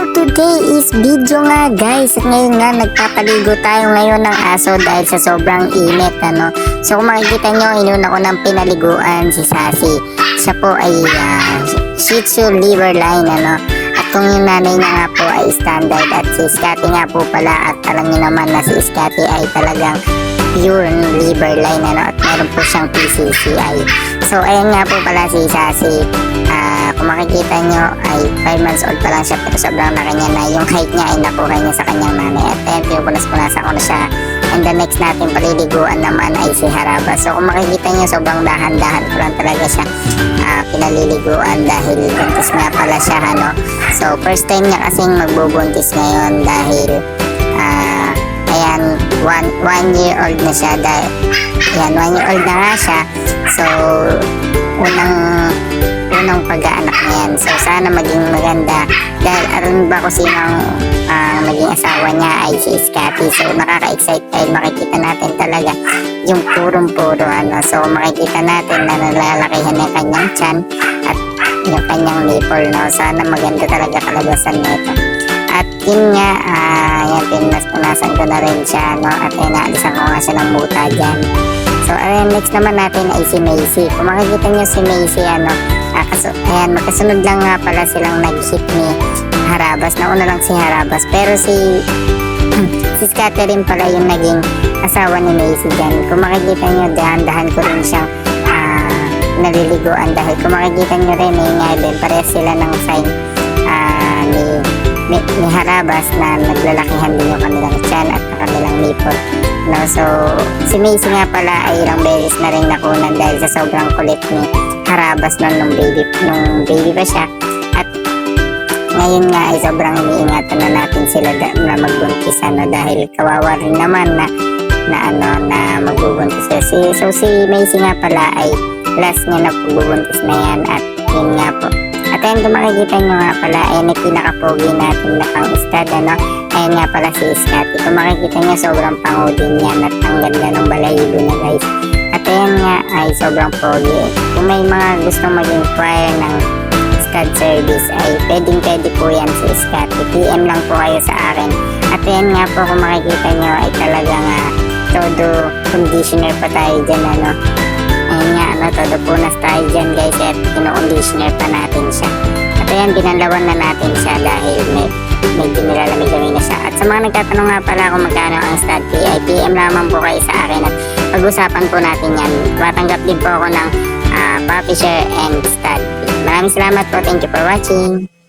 for today is video nga guys. At ngayon nga nagpapaligo tayo ngayon ng aso dahil sa sobrang init ano. So kung makikita nyo, inuna ko ng pinaliguan si Sassy. Siya po ay uh, Shih Tzu liver line ano. At kung yung nanay niya nga po ay standard at si Scotty nga po pala at alam niyo naman na si Scotty ay talagang pure liver line ano at meron po siyang PCCI. So ayan nga po pala si Sassy. Ah, kung makikita nyo ay 5 months old pa lang siya pero sobrang laki niya na. Yung height niya ay nakuha niya sa kanyang nanay at ayan pinupunas-punasan ko na siya. And the next natin paliliguan naman ay si Haraba. So kung makikita nyo sobrang dahan-dahan ko lang talaga siya ah, pinaliliguan dahil buntis nga pala siya ano. So first time niya kasing magbubuntis ngayon dahil ah, ayan one, one year old na siya dahil ayan one year old na nga siya so unang unang pag-aanak na yan. So, sana maging maganda. Dahil alam ba kung sinong ah, maging asawa niya ay si Scotty. So, nakaka-excite dahil makikita natin talaga yung purong-puro. Ano. So, makikita natin na nalalakihan na yung kanyang chan at yung kanyang nipple. No? Sana maganda talaga kalabasan nito. At yun nga, ah, yan, pinas-punasan ko na rin siya, no? At ay naalisan ko nga siya ng muta dyan. So, ayan, next naman natin ay si Macy. Kung makikita niyo si Macy, ano, ah, kaso, ayan, magkasunod lang nga pala silang nag-hit ni Harabas. Nauna lang si Harabas. Pero si, si Catherine pala yung naging asawa ni Macy dyan. Kung makikita niyo, dahan-dahan ko rin siyang ah, naliliguan dahil kung makikita niyo rin, eh, nga din, parehas sila ng sign ah, ni, ni, ni Harabas na naglalakihan din yung kanilang chan at ang kanilang nipple. No, so, si Macy nga pala ay ilang beses na rin nakunan dahil sa sobrang kulit ni Harabas nun nung baby, nung baby pa siya. At ngayon nga ay sobrang iniingatan na natin sila da, na magbuntis ano, dahil kawawa rin naman na na ano na magbubuntis sila. Si, so si Macy nga pala ay last niya na pagbubuntis na yan at yun nga po. At ayun kung makikita nyo nga pala ay yung pinakapogi natin na pang stud ano. Ayun nga pala si Scotty. Kung makikita nyo sobrang pango din yan at ang ganda ng balahibo na guys. At ayan nga ay sobrang pogi. Kung may mga gustong mag-inquire ng stud service ay pwedeng pwede po yan si Scotty. PM lang po kayo sa akin. At ayan nga po kung makikita nyo ay talagang uh, todo conditioner pa tayo dyan ano. Nga, ano, todo punas tayo dyan guys at kino-conditioner pa natin siya. At ayan, binanlawan na natin siya dahil may, medyo nilalamig-lamig na siya. At sa mga nagtatanong nga pala kung magkano ang stud fee, ay PM lamang po kayo sa akin at pag-usapan po natin yan. Matanggap din po ako ng uh, puppy share and stud fee. Maraming salamat po. Thank you for watching.